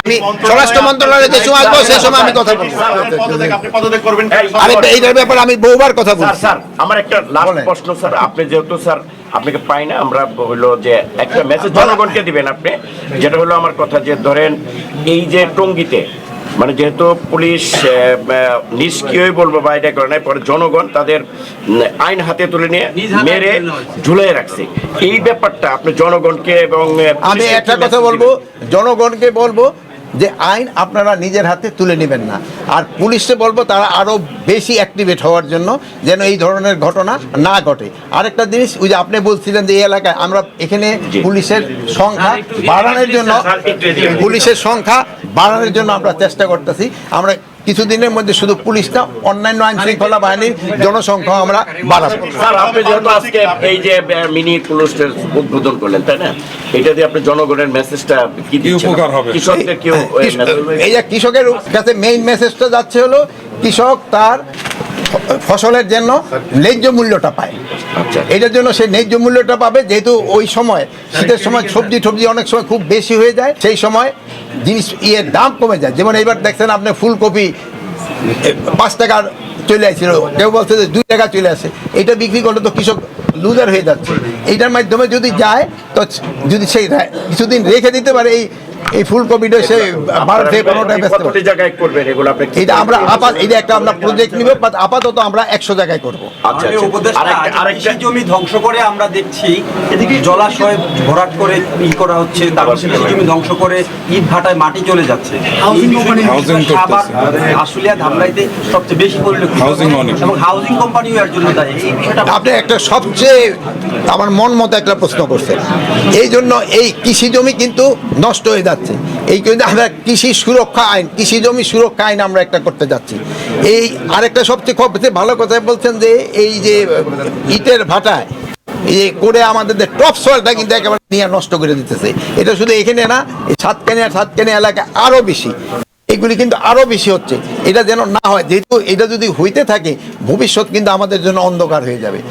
আমি স্বরাষ্ট্র মন্ত্রণালয়ে যে সময় আসব সেই সময় আমি কথা বলব স্যার, আপনি পদত্যাগ আপনি পদত্যাগ করবেন আরে এইটার ব্যাপারে আমি বহুবার কথা বলছি। স্যার আমার একটা লাস্ট প্রশ্ন স্যার। আপনি যেহেতু স্যার আপনাকে পাই না আমরা হলো যে একটা মেসেজ জনগণকে দিবেন আপনি যেটা হলো আমার কথা যে ধরেন এই যে টঙ্গিতে মানে যেহেতু পুলিশ নিষ্ক্রিয়ই বলব বা এটা করে নাই পরে জনগণ তাদের আইন হাতে তুলে নিয়ে মেরে ঝুলিয়ে রাখছে। এই ব্যাপারটা আপনি জনগণকে এবং আমি একটা কথা বলব জনগণকে বলব যে আইন আপনারা নিজের হাতে তুলে নেবেন না। আর পুলিশকে বলব তারা আরও বেশি অ্যাক্টিভেট হওয়ার জন্য যেন এই ধরনের ঘটনা না ঘটে। আরেকটা জিনিস ওই যে আপনি বলছিলেন যে এই এলাকায় আমরা এখানে পুলিশের সংখ্যা বাড়ানোর জন্য। পুলিশের সংখ্যা বাড়ানোর জন্য আমরা চেষ্টা করতেছি। আমরা কিছুদিনের মধ্যে শুধু পুলিশ না অন্যান্য আইন শৃঙ্খলা বাহিনীর জনসংখ্যা আমরা বাড়াবো। স্যার আপনি যেহেতু আজকে এই যে মিনি পুলিশের উদ্বোধন করলেন তাই না? এটা দিয়ে আপনি জনগণের মেসেজটা কি দিচ্ছেন? উপকার হবে? কৃষকদের কেউ এই যে কৃষকের কাছে মেইন মেসেজটা যাচ্ছে হলো কৃষক তার ফসলের জন্য ন্যায্য মূল্যটা পায়। আচ্ছা। এটার জন্য সে ন্যায্য মূল্যটা পাবে যেহেতু ওই সময় শীতের সময় সবজি টবজি অনেক সময় খুব বেশি হয়ে যায় সেই সময় জিনিস ইয়ের দাম কমে যায়। যেমন এইবার দেখছেন আপনি ফুলকপি পাঁচ টাকার চলে আসছিল। কেউ বলছে যে দুই টাকা চলে আসে। এটা বিক্রি করলে তো কৃষক লুজার হয়ে যাচ্ছে। এইটার মাধ্যমে যদি যায়, তো যদি সেই কিছুদিন রেখে দিতে পারে এই এই ফুলকপিটা সে বারো থেকে টাকা বেচতে পারে কতটি জায়গায় করবেন এগুলো আপনি এটা আমরা করবেন? আপাত এটা একটা আমরা প্রজেক্ট নিব বাট আপাতত আমরা একশো জায়গায় করব। আচ্ছা মাননীয় আচ্ছা। আরেকটা জমি ধ্বংস করে আমরা দেখছি এদিকে জলাশয় ভরাট করে ই করা হচ্ছে তারপর কৃষি জমি ধ্বংস করে ইট ভাটায় মাটি চলে যাচ্ছে। আশুলিয়া ধামরাইতে সবচেয়ে বেশি পরিলক্ষিত অনেক। এবং হাউজিং কোম্পানিও এর জন্য দায়ী। এই বিষয়টা আপনি একটা সবচেয়ে আমার মন মতো একটা প্রশ্ন করছেন। এই জন্য এই কৃষি জমি কিন্তু নষ্ট হয়ে যাচ্ছে। এই কিন্তু আমরা কৃষি সুরক্ষা আইন, কৃষি জমি সুরক্ষা আইন আমরা একটা করতে যাচ্ছি। এই আরেকটা সবচেয়ে সবচেয়ে ভালো কথা বলছেন যে, এই যে, ইটের ভাটায়, এই করে আমাদের যে টপ সয়েলটা কিন্তু একেবারে নিয়ে নষ্ট করে দিতেছে। এটা শুধু এখানে না, এই সাতকানিয়া সাতকানিয়া এলাকায় আরও বেশি। এগুলি কিন্তু আরও বেশি হচ্ছে। এটা যেন না হয়, যেহেতু এটা যদি হইতে থাকে, ভবিষ্যৎ কিন্তু আমাদের জন্য অন্ধকার হয়ে যাবে।